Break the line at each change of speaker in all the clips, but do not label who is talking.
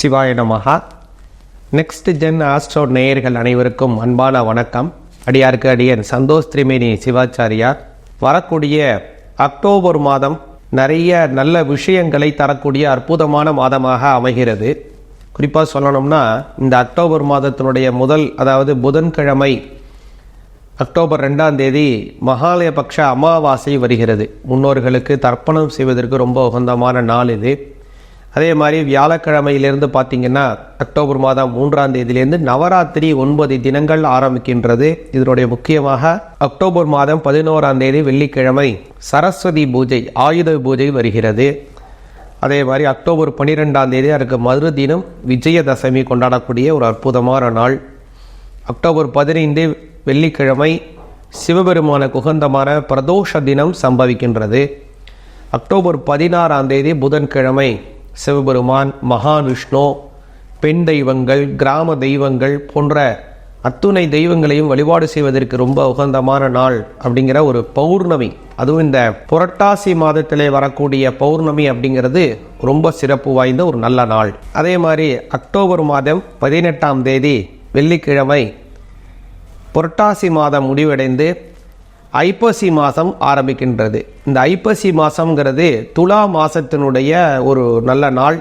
சிவாய நமகா next gen astro நேயர்கள் அனைவருக்கும் அன்பான வணக்கம் அடியாருக்கு அடியன் சந்தோஷ் திரிமேனி சிவாச்சாரியார் வரக்கூடிய அக்டோபர் மாதம் நிறைய நல்ல விஷயங்களை தரக்கூடிய அற்புதமான மாதமாக அமைகிறது குறிப்பாக சொல்லணும்னா இந்த அக்டோபர் மாதத்தினுடைய முதல் அதாவது புதன்கிழமை அக்டோபர் ரெண்டாம் தேதி மகாலயபக்ஷ அமாவாசை வருகிறது முன்னோர்களுக்கு தர்ப்பணம் செய்வதற்கு ரொம்ப உகந்தமான நாள் இது அதே மாதிரி வியாழக்கிழமையிலிருந்து பார்த்தீங்கன்னா அக்டோபர் மாதம் மூன்றாம் தேதியிலேருந்து நவராத்திரி ஒன்பது தினங்கள் ஆரம்பிக்கின்றது இதனுடைய முக்கியமாக அக்டோபர் மாதம் பதினோராம் தேதி வெள்ளிக்கிழமை சரஸ்வதி பூஜை ஆயுத பூஜை வருகிறது அதே மாதிரி அக்டோபர் பன்னிரெண்டாம் தேதி அதற்கு மறு தினம் விஜயதசமி கொண்டாடக்கூடிய ஒரு அற்புதமான நாள் அக்டோபர் பதினைந்து வெள்ளிக்கிழமை சிவபெருமான குகந்தமான பிரதோஷ தினம் சம்பவிக்கின்றது அக்டோபர் பதினாறாம் தேதி புதன்கிழமை சிவபெருமான் மகாவிஷ்ணு பெண் தெய்வங்கள் கிராம தெய்வங்கள் போன்ற அத்துணை தெய்வங்களையும் வழிபாடு செய்வதற்கு ரொம்ப உகந்தமான நாள் அப்படிங்கிற ஒரு பௌர்ணமி அதுவும் இந்த புரட்டாசி மாதத்திலே வரக்கூடிய பௌர்ணமி அப்படிங்கிறது ரொம்ப சிறப்பு வாய்ந்த ஒரு நல்ல நாள் அதே மாதிரி அக்டோபர் மாதம் பதினெட்டாம் தேதி வெள்ளிக்கிழமை புரட்டாசி மாதம் முடிவடைந்து ஐப்பசி மாதம் ஆரம்பிக்கின்றது இந்த ஐப்பசி மாதம்ங்கிறது துலா மாதத்தினுடைய ஒரு நல்ல நாள்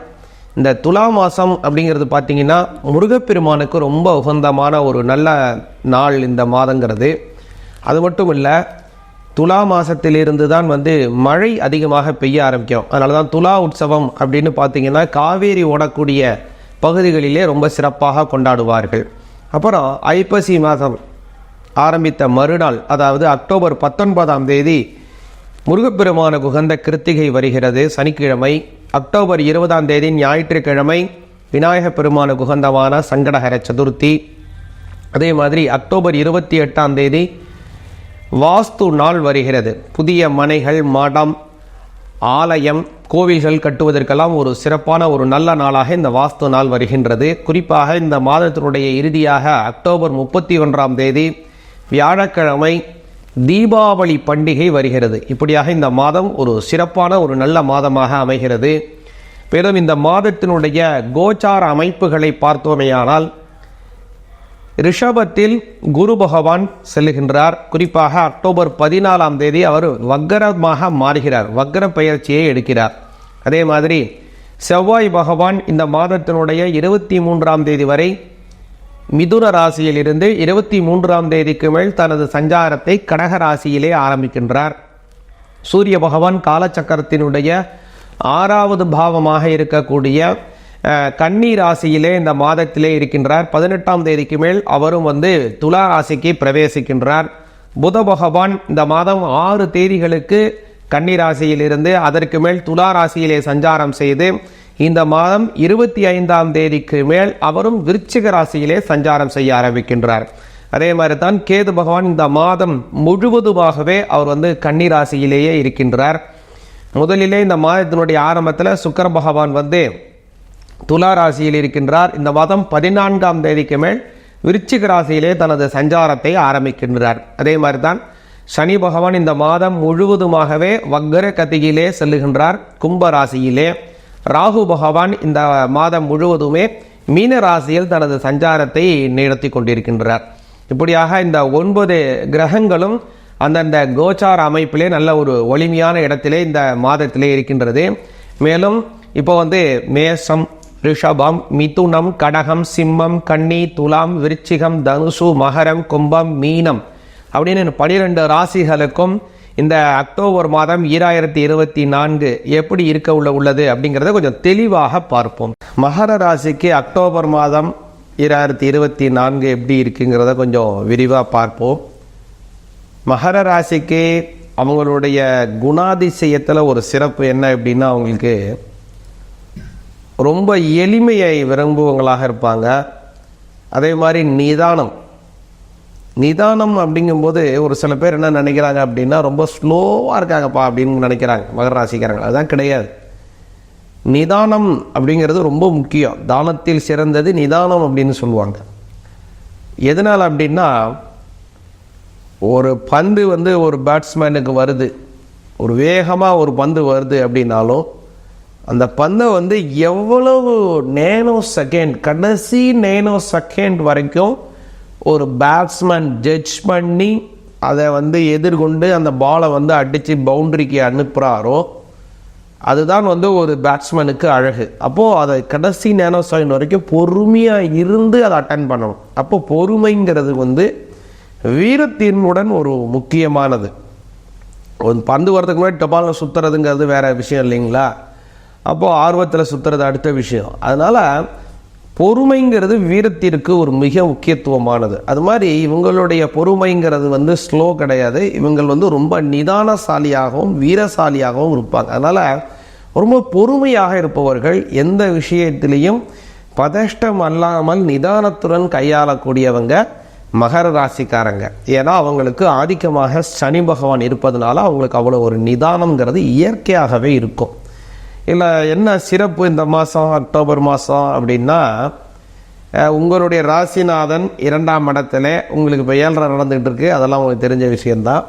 இந்த துலா மாதம் அப்படிங்கிறது பார்த்திங்கன்னா முருகப்பெருமானுக்கு ரொம்ப உகந்தமான ஒரு நல்ல நாள் இந்த மாதங்கிறது அது மட்டும் இல்லை துலா மாதத்திலிருந்து தான் வந்து மழை அதிகமாக பெய்ய ஆரம்பிக்கும் அதனால தான் துலா உற்சவம் அப்படின்னு பார்த்திங்கன்னா காவேரி ஓடக்கூடிய பகுதிகளிலே ரொம்ப சிறப்பாக கொண்டாடுவார்கள் அப்புறம் ஐப்பசி மாதம் ஆரம்பித்த மறுநாள் அதாவது அக்டோபர் பத்தொன்பதாம் தேதி முருகப்பெருமானுக்கு உகந்த கிருத்திகை வருகிறது சனிக்கிழமை அக்டோபர் இருபதாம் தேதி ஞாயிற்றுக்கிழமை விநாயக பெருமானுக்கு உகந்தமான சங்கடகர சதுர்த்தி அதே மாதிரி அக்டோபர் இருபத்தி எட்டாம் தேதி வாஸ்து நாள் வருகிறது புதிய மனைகள் மடம் ஆலயம் கோவில்கள் கட்டுவதற்கெல்லாம் ஒரு சிறப்பான ஒரு நல்ல நாளாக இந்த வாஸ்து நாள் வருகின்றது குறிப்பாக இந்த மாதத்தினுடைய இறுதியாக அக்டோபர் முப்பத்தி ஒன்றாம் தேதி வியாழக்கிழமை தீபாவளி பண்டிகை வருகிறது இப்படியாக இந்த மாதம் ஒரு சிறப்பான ஒரு நல்ல மாதமாக அமைகிறது மேலும் இந்த மாதத்தினுடைய கோச்சார அமைப்புகளை பார்த்தோமேயானால் ரிஷபத்தில் குரு பகவான் செல்லுகின்றார் குறிப்பாக அக்டோபர் பதினாலாம் தேதி அவர் வக்கரமாக மாறுகிறார் வக்கர பயிற்சியை எடுக்கிறார் அதே மாதிரி செவ்வாய் பகவான் இந்த மாதத்தினுடைய இருபத்தி மூன்றாம் தேதி வரை மிதுன ராசியிலிருந்து இருபத்தி மூன்றாம் தேதிக்கு மேல் தனது சஞ்சாரத்தை கடக ராசியிலே ஆரம்பிக்கின்றார் சூரிய பகவான் காலச்சக்கரத்தினுடைய ஆறாவது பாவமாக இருக்கக்கூடிய கன்னி ராசியிலே இந்த மாதத்திலே இருக்கின்றார் பதினெட்டாம் தேதிக்கு மேல் அவரும் வந்து துலா ராசிக்கு பிரவேசிக்கின்றார் புத பகவான் இந்த மாதம் ஆறு தேதிகளுக்கு கன்னி ராசியிலிருந்து அதற்கு மேல் துலா ராசியிலே சஞ்சாரம் செய்து இந்த மாதம் இருபத்தி ஐந்தாம் தேதிக்கு மேல் அவரும் விருச்சிக ராசியிலே சஞ்சாரம் செய்ய ஆரம்பிக்கின்றார் அதே மாதிரி தான் கேது பகவான் இந்த மாதம் முழுவதுமாகவே அவர் வந்து கன்னிராசியிலேயே இருக்கின்றார் முதலிலே இந்த மாதத்தினுடைய ஆரம்பத்தில் சுக்கர பகவான் வந்து துலா ராசியில் இருக்கின்றார் இந்த மாதம் பதினான்காம் தேதிக்கு மேல் விருச்சிக ராசியிலே தனது சஞ்சாரத்தை ஆரம்பிக்கின்றார் அதே மாதிரி தான் சனி பகவான் இந்த மாதம் முழுவதுமாகவே வக்கர கதியிலே செல்லுகின்றார் கும்ப ராசியிலே ராகு பகவான் இந்த மாதம் முழுவதுமே மீன ராசியில் தனது சஞ்சாரத்தை நிகழ்த்தி கொண்டிருக்கின்றார் இப்படியாக இந்த ஒன்பது கிரகங்களும் அந்தந்த கோச்சார் அமைப்பிலே நல்ல ஒரு ஒளிமையான இடத்திலே இந்த மாதத்திலே இருக்கின்றது மேலும் இப்போ வந்து மேஷம் ரிஷபம் மிதுனம் கடகம் சிம்மம் கன்னி துலாம் விருச்சிகம் தனுசு மகரம் கும்பம் மீனம் அப்படின்னு பனிரெண்டு ராசிகளுக்கும் இந்த அக்டோபர் மாதம் ஈராயிரத்தி இருபத்தி நான்கு எப்படி இருக்க உள்ள உள்ளது அப்படிங்கிறத கொஞ்சம் தெளிவாக பார்ப்போம் மகர ராசிக்கு அக்டோபர் மாதம் ஈராயிரத்தி இருபத்தி நான்கு எப்படி இருக்குங்கிறத கொஞ்சம் விரிவாக பார்ப்போம் மகர ராசிக்கு அவங்களுடைய குணாதிசயத்தில் ஒரு சிறப்பு என்ன அப்படின்னா அவங்களுக்கு ரொம்ப எளிமையை விரும்புவங்களாக இருப்பாங்க அதே மாதிரி நிதானம் நிதானம் அப்படிங்கும்போது ஒரு சில பேர் என்ன நினைக்கிறாங்க அப்படின்னா ரொம்ப ஸ்லோவாக இருக்காங்கப்பா அப்படின்னு நினைக்கிறாங்க மகர ராசிக்காரங்க அதுதான் கிடையாது நிதானம் அப்படிங்கிறது ரொம்ப முக்கியம் தானத்தில் சிறந்தது நிதானம் அப்படின்னு சொல்லுவாங்க எதனால் அப்படின்னா ஒரு பந்து வந்து ஒரு பேட்ஸ்மேனுக்கு வருது ஒரு வேகமாக ஒரு பந்து வருது அப்படின்னாலும் அந்த பந்தை வந்து எவ்வளவு நேனோ செகண்ட் கடைசி நேனோ செகண்ட் வரைக்கும் ஒரு பேட்ஸ்மேன் ஜட்ஜ் பண்ணி அதை வந்து எதிர்கொண்டு அந்த பாலை வந்து அடித்து பவுண்ட்ரிக்கு அனுப்புகிறாரோ அதுதான் வந்து ஒரு பேட்ஸ்மேனுக்கு அழகு அப்போது அதை கடைசி நேனோ செகண்ட் வரைக்கும் பொறுமையாக இருந்து அதை அட்டன் பண்ணணும் அப்போது பொறுமைங்கிறது வந்து வீரத்தினுடன் ஒரு முக்கியமானது ஒரு பந்து வரதுக்கு முன்னாடி டபாலில் சுற்றுறதுங்கிறது வேறு விஷயம் இல்லைங்களா அப்போது ஆர்வத்தில் சுற்றுறது அடுத்த விஷயம் அதனால் பொறுமைங்கிறது வீரத்திற்கு ஒரு மிக முக்கியத்துவமானது அது மாதிரி இவங்களுடைய பொறுமைங்கிறது வந்து ஸ்லோ கிடையாது இவங்கள் வந்து ரொம்ப நிதானசாலியாகவும் வீரசாலியாகவும் இருப்பாங்க அதனால் ரொம்ப பொறுமையாக இருப்பவர்கள் எந்த விஷயத்திலையும் பதஷ்டம் அல்லாமல் நிதானத்துடன் கையாளக்கூடியவங்க மகர ராசிக்காரங்க ஏன்னா அவங்களுக்கு ஆதிக்கமாக சனி பகவான் இருப்பதனால அவங்களுக்கு அவ்வளோ ஒரு நிதானங்கிறது இயற்கையாகவே இருக்கும் இல்லை என்ன சிறப்பு இந்த மாதம் அக்டோபர் மாதம் அப்படின்னா உங்களுடைய ராசிநாதன் இரண்டாம் இடத்துல உங்களுக்கு இப்போ ஏழரை நடந்துகிட்டு இருக்குது அதெல்லாம் உங்களுக்கு தெரிஞ்ச விஷயந்தான்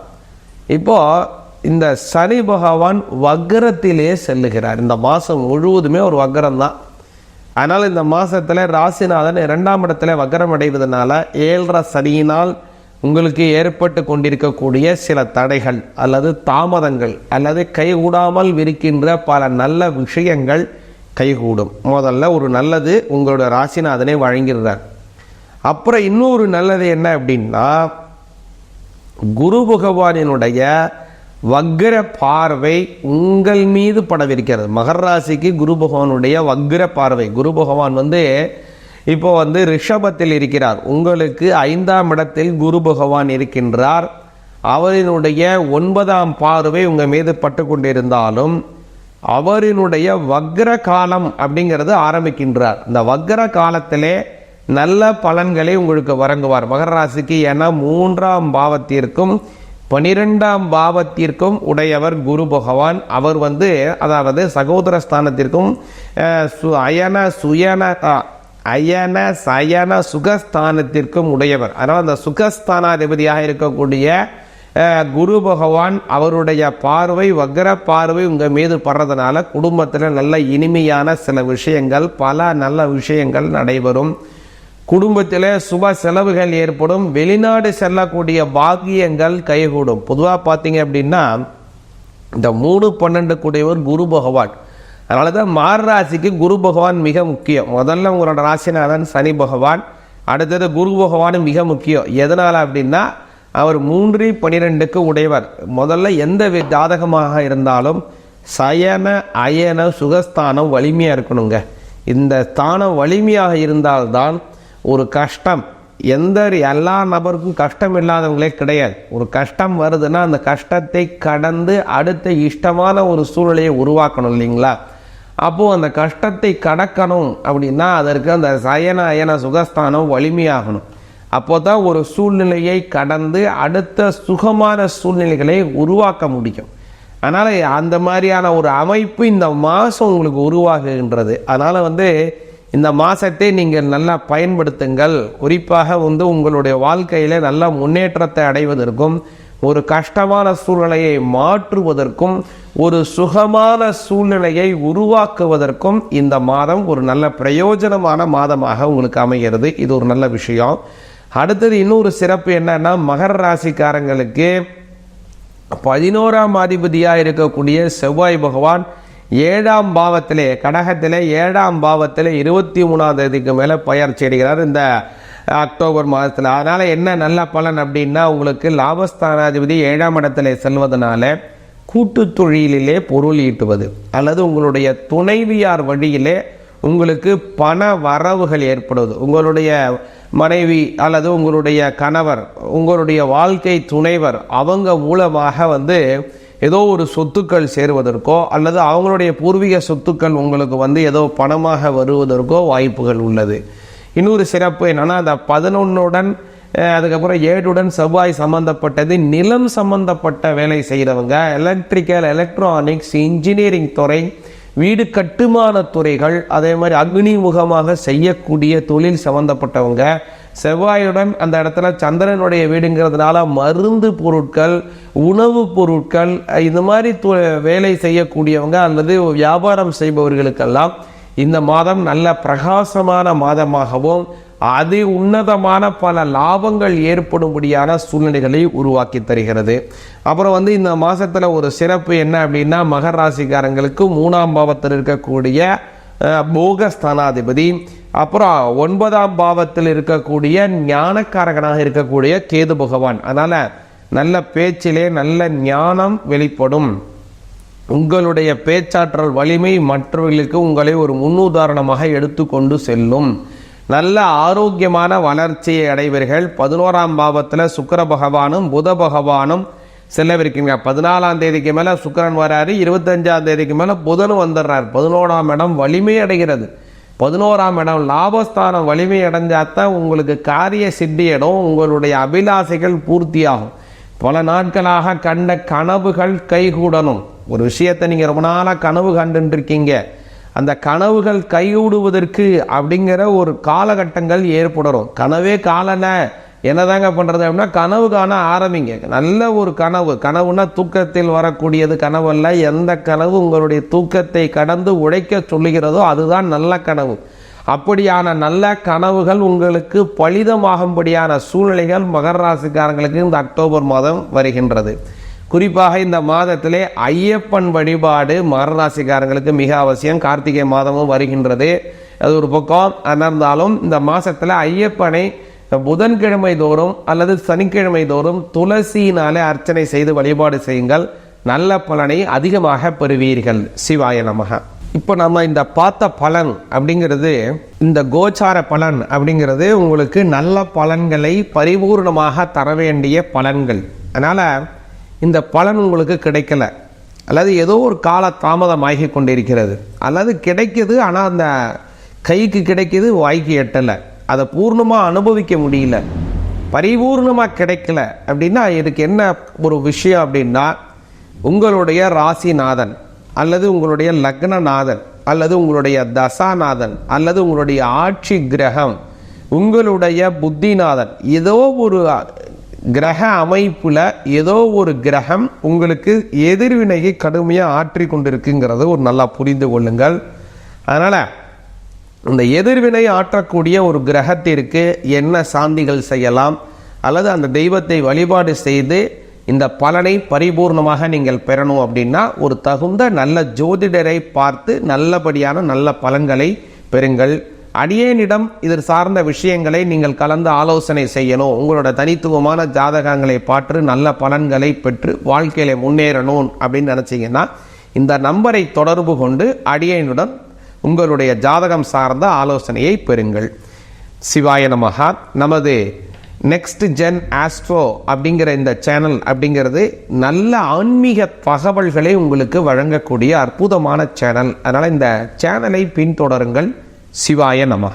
இப்போது இந்த சனி பகவான் வக்கரத்திலே செல்லுகிறார் இந்த மாதம் முழுவதுமே ஒரு வக்கரம் தான் அதனால் இந்த மாதத்தில் ராசிநாதன் இரண்டாம் இடத்துல வக்கரம் அடைவதனால ஏழரை சனியினால் உங்களுக்கு ஏற்பட்டு கொண்டிருக்கக்கூடிய சில தடைகள் அல்லது தாமதங்கள் அல்லது கைகூடாமல் இருக்கின்ற பல நல்ல விஷயங்கள் கைகூடும் முதல்ல ஒரு நல்லது உங்களோட ராசிநாதனை வழங்கிடுறார் அப்புறம் இன்னொரு நல்லது என்ன அப்படின்னா குரு பகவானினுடைய வக்ர பார்வை உங்கள் மீது படவிருக்கிறது மகர் ராசிக்கு குரு பகவானுடைய வக்ர பார்வை குரு பகவான் வந்து இப்போ வந்து ரிஷபத்தில் இருக்கிறார் உங்களுக்கு ஐந்தாம் இடத்தில் குரு பகவான் இருக்கின்றார் அவரினுடைய ஒன்பதாம் பார்வை உங்கள் மீது பட்டு கொண்டிருந்தாலும் அவரினுடைய வக்ர காலம் அப்படிங்கிறது ஆரம்பிக்கின்றார் இந்த வக்ர காலத்திலே நல்ல பலன்களை உங்களுக்கு வழங்குவார் மகர ராசிக்கு என மூன்றாம் பாவத்திற்கும் பனிரெண்டாம் பாவத்திற்கும் உடையவர் குரு பகவான் அவர் வந்து அதாவது சகோதர ஸ்தானத்திற்கும் அயன சுயன அயன சயன சுகஸ்தானத்திற்கும் உடையவர் அதனால் அந்த சுகஸ்தானாதிபதியாக இருக்கக்கூடிய குரு பகவான் அவருடைய பார்வை வக்ர பார்வை உங்கள் மீது படுறதுனால குடும்பத்தில் நல்ல இனிமையான சில விஷயங்கள் பல நல்ல விஷயங்கள் நடைபெறும் குடும்பத்தில் சுப செலவுகள் ஏற்படும் வெளிநாடு செல்லக்கூடிய பாக்கியங்கள் கைகூடும் பொதுவாக பார்த்தீங்க அப்படின்னா இந்த மூணு பன்னெண்டு கூடியவர் குரு பகவான் அதனால தான் மார் ராசிக்கு குரு பகவான் மிக முக்கியம் முதல்ல உங்களோட ராசிநாதன் சனி பகவான் அடுத்தது குரு பகவானும் மிக முக்கியம் எதனால் அப்படின்னா அவர் மூன்று பனிரெண்டுக்கு உடையவர் முதல்ல எந்த ஜாதகமாக இருந்தாலும் சயன அயன சுகஸ்தானம் வலிமையாக இருக்கணுங்க இந்த ஸ்தானம் வலிமையாக இருந்தால்தான் ஒரு கஷ்டம் எந்த எல்லா நபருக்கும் கஷ்டம் இல்லாதவங்களே கிடையாது ஒரு கஷ்டம் வருதுன்னா அந்த கஷ்டத்தை கடந்து அடுத்த இஷ்டமான ஒரு சூழ்நிலையை உருவாக்கணும் இல்லைங்களா அப்போது அந்த கஷ்டத்தை கடக்கணும் அப்படின்னா அதற்கு அந்த சயன அயன சுகஸ்தானம் வலிமையாகணும் அப்போ தான் ஒரு சூழ்நிலையை கடந்து அடுத்த சுகமான சூழ்நிலைகளை உருவாக்க முடியும் அதனால் அந்த மாதிரியான ஒரு அமைப்பு இந்த மாதம் உங்களுக்கு உருவாகுகின்றது அதனால் வந்து இந்த மாதத்தை நீங்கள் நல்லா பயன்படுத்துங்கள் குறிப்பாக வந்து உங்களுடைய வாழ்க்கையில் நல்ல முன்னேற்றத்தை அடைவதற்கும் ஒரு கஷ்டமான சூழ்நிலையை மாற்றுவதற்கும் ஒரு சுகமான சூழ்நிலையை உருவாக்குவதற்கும் இந்த மாதம் ஒரு நல்ல பிரயோஜனமான மாதமாக உங்களுக்கு அமைகிறது இது ஒரு நல்ல விஷயம் அடுத்தது இன்னொரு சிறப்பு என்னன்னா மகர ராசிக்காரங்களுக்கு பதினோராம் அதிபதியாக இருக்கக்கூடிய செவ்வாய் பகவான் ஏழாம் பாவத்திலே கடகத்திலே ஏழாம் பாவத்திலே இருபத்தி மூணாம் தேதிக்கு மேலே பயிற்சி அடைகிறார் இந்த அக்டோபர் மாதத்தில் அதனால் என்ன நல்ல பலன் அப்படின்னா உங்களுக்கு லாபஸ்தானாதிபதி ஏழாம் இடத்துல செல்வதனால கூட்டு தொழிலிலே பொருள் ஈட்டுவது அல்லது உங்களுடைய துணைவியார் வழியிலே உங்களுக்கு பண வரவுகள் ஏற்படுவது உங்களுடைய மனைவி அல்லது உங்களுடைய கணவர் உங்களுடைய வாழ்க்கை துணைவர் அவங்க மூலமாக வந்து ஏதோ ஒரு சொத்துக்கள் சேருவதற்கோ அல்லது அவங்களுடைய பூர்வீக சொத்துக்கள் உங்களுக்கு வந்து ஏதோ பணமாக வருவதற்கோ வாய்ப்புகள் உள்ளது இன்னொரு சிறப்பு என்னன்னா அந்த பதினொன்னுடன் அதுக்கப்புறம் ஏடுடன் செவ்வாய் சம்பந்தப்பட்டது நிலம் சம்பந்தப்பட்ட வேலை செய்கிறவங்க எலக்ட்ரிக்கல் எலக்ட்ரானிக்ஸ் இன்ஜினியரிங் துறை வீடு கட்டுமான துறைகள் அதே மாதிரி அக்னிமுகமாக செய்யக்கூடிய தொழில் சம்பந்தப்பட்டவங்க செவ்வாயுடன் அந்த இடத்துல சந்திரனுடைய வீடுங்கிறதுனால மருந்து பொருட்கள் உணவு பொருட்கள் இந்த மாதிரி வேலை செய்யக்கூடியவங்க அல்லது வியாபாரம் செய்பவர்களுக்கெல்லாம் இந்த மாதம் நல்ல பிரகாசமான மாதமாகவும் அது உன்னதமான பல லாபங்கள் ஏற்படும்படியான சூழ்நிலைகளை உருவாக்கி தருகிறது அப்புறம் வந்து இந்த மாதத்தில் ஒரு சிறப்பு என்ன அப்படின்னா மகர ராசிக்காரங்களுக்கு மூணாம் பாவத்தில் இருக்கக்கூடிய போகஸ்தானாதிபதி அப்புறம் ஒன்பதாம் பாவத்தில் இருக்கக்கூடிய ஞானக்காரகனாக இருக்கக்கூடிய கேது பகவான் அதனால் நல்ல பேச்சிலே நல்ல ஞானம் வெளிப்படும் உங்களுடைய பேச்சாற்றல் வலிமை மற்றவர்களுக்கு உங்களை ஒரு முன்னுதாரணமாக எடுத்துக்கொண்டு செல்லும் நல்ல ஆரோக்கியமான வளர்ச்சியை அடைவீர்கள் பதினோராம் பாவத்தில் சுக்கர பகவானும் புத பகவானும் செல்லவிருக்கீங்க பதினாலாம் தேதிக்கு மேலே சுக்கரன் வராரு இருபத்தஞ்சாம் தேதிக்கு மேலே புதனும் வந்துடுறார் பதினோராம் இடம் வலிமை அடைகிறது பதினோராம் இடம் லாபஸ்தானம் வலிமை அடைஞ்சாத்தான் உங்களுக்கு காரிய சித்தியிடம் உங்களுடைய அபிலாசைகள் பூர்த்தியாகும் பல நாட்களாக கண்ட கனவுகள் கைகூடணும் ஒரு விஷயத்தை நீங்கள் ரொம்ப நாளாக கனவு கண்டுருக்கீங்க அந்த கனவுகள் கைவிடுவதற்கு அப்படிங்கிற ஒரு காலகட்டங்கள் ஏற்படுறோம் கனவே காலனை தாங்க பண்ணுறது அப்படின்னா கனவு காண ஆரம்பிங்க நல்ல ஒரு கனவு கனவுனா தூக்கத்தில் வரக்கூடியது அல்ல எந்த கனவு உங்களுடைய தூக்கத்தை கடந்து உழைக்க சொல்லுகிறதோ அதுதான் நல்ல கனவு அப்படியான நல்ல கனவுகள் உங்களுக்கு பலிதமாகும்படியான சூழ்நிலைகள் மகர ராசிக்காரங்களுக்கு இந்த அக்டோபர் மாதம் வருகின்றது குறிப்பாக இந்த மாதத்திலே ஐயப்பன் வழிபாடு மரராசிக்காரங்களுக்கு மிக அவசியம் கார்த்திகை மாதமும் வருகின்றது அது ஒரு பக்கம் அனர்ந்தாலும் இந்த மாதத்தில் ஐயப்பனை புதன்கிழமை தோறும் அல்லது சனிக்கிழமை தோறும் துளசியினாலே அர்ச்சனை செய்து வழிபாடு செய்யுங்கள் நல்ல பலனை அதிகமாக பெறுவீர்கள் சிவாய நமக இப்போ நம்ம இந்த பார்த்த பலன் அப்படிங்கிறது இந்த கோச்சார பலன் அப்படிங்கிறது உங்களுக்கு நல்ல பலன்களை பரிபூர்ணமாக தர வேண்டிய பலன்கள் அதனால் இந்த பலன் உங்களுக்கு கிடைக்கல அல்லது ஏதோ ஒரு கால தாமதமாகி கொண்டிருக்கிறது அல்லது கிடைக்கிது ஆனால் அந்த கைக்கு கிடைக்கிது வாய்க்கு எட்டலை அதை பூர்ணமாக அனுபவிக்க முடியல பரிபூர்ணமாக கிடைக்கல அப்படின்னா இதுக்கு என்ன ஒரு விஷயம் அப்படின்னா உங்களுடைய ராசிநாதன் அல்லது உங்களுடைய லக்னநாதன் அல்லது உங்களுடைய தசாநாதன் அல்லது உங்களுடைய ஆட்சி கிரகம் உங்களுடைய புத்திநாதன் ஏதோ ஒரு கிரக அமைப்பில் ஏதோ ஒரு கிரகம் உங்களுக்கு எதிர்வினையை கடுமையாக ஆற்றி கொண்டிருக்குங்கிறத ஒரு நல்லா புரிந்து கொள்ளுங்கள் அதனால் இந்த எதிர்வினை ஆற்றக்கூடிய ஒரு கிரகத்திற்கு என்ன சாந்திகள் செய்யலாம் அல்லது அந்த தெய்வத்தை வழிபாடு செய்து இந்த பலனை பரிபூர்ணமாக நீங்கள் பெறணும் அப்படின்னா ஒரு தகுந்த நல்ல ஜோதிடரை பார்த்து நல்லபடியான நல்ல பலன்களை பெறுங்கள் அடியேனிடம் இது சார்ந்த விஷயங்களை நீங்கள் கலந்து ஆலோசனை செய்யணும் உங்களோட தனித்துவமான ஜாதகங்களை பாற்று நல்ல பலன்களை பெற்று வாழ்க்கையில முன்னேறணும் அப்படின்னு நினச்சிங்கன்னா இந்த நம்பரை தொடர்பு கொண்டு அடியேனுடன் உங்களுடைய ஜாதகம் சார்ந்த ஆலோசனையை பெறுங்கள் சிவாய நமகா நமது நெக்ஸ்ட் ஜென் ஆஸ்ட்ரோ அப்படிங்கிற இந்த சேனல் அப்படிங்கிறது நல்ல ஆன்மீக தகவல்களை உங்களுக்கு வழங்கக்கூடிய அற்புதமான சேனல் அதனால் இந்த சேனலை பின்தொடருங்கள் శివాయ నమ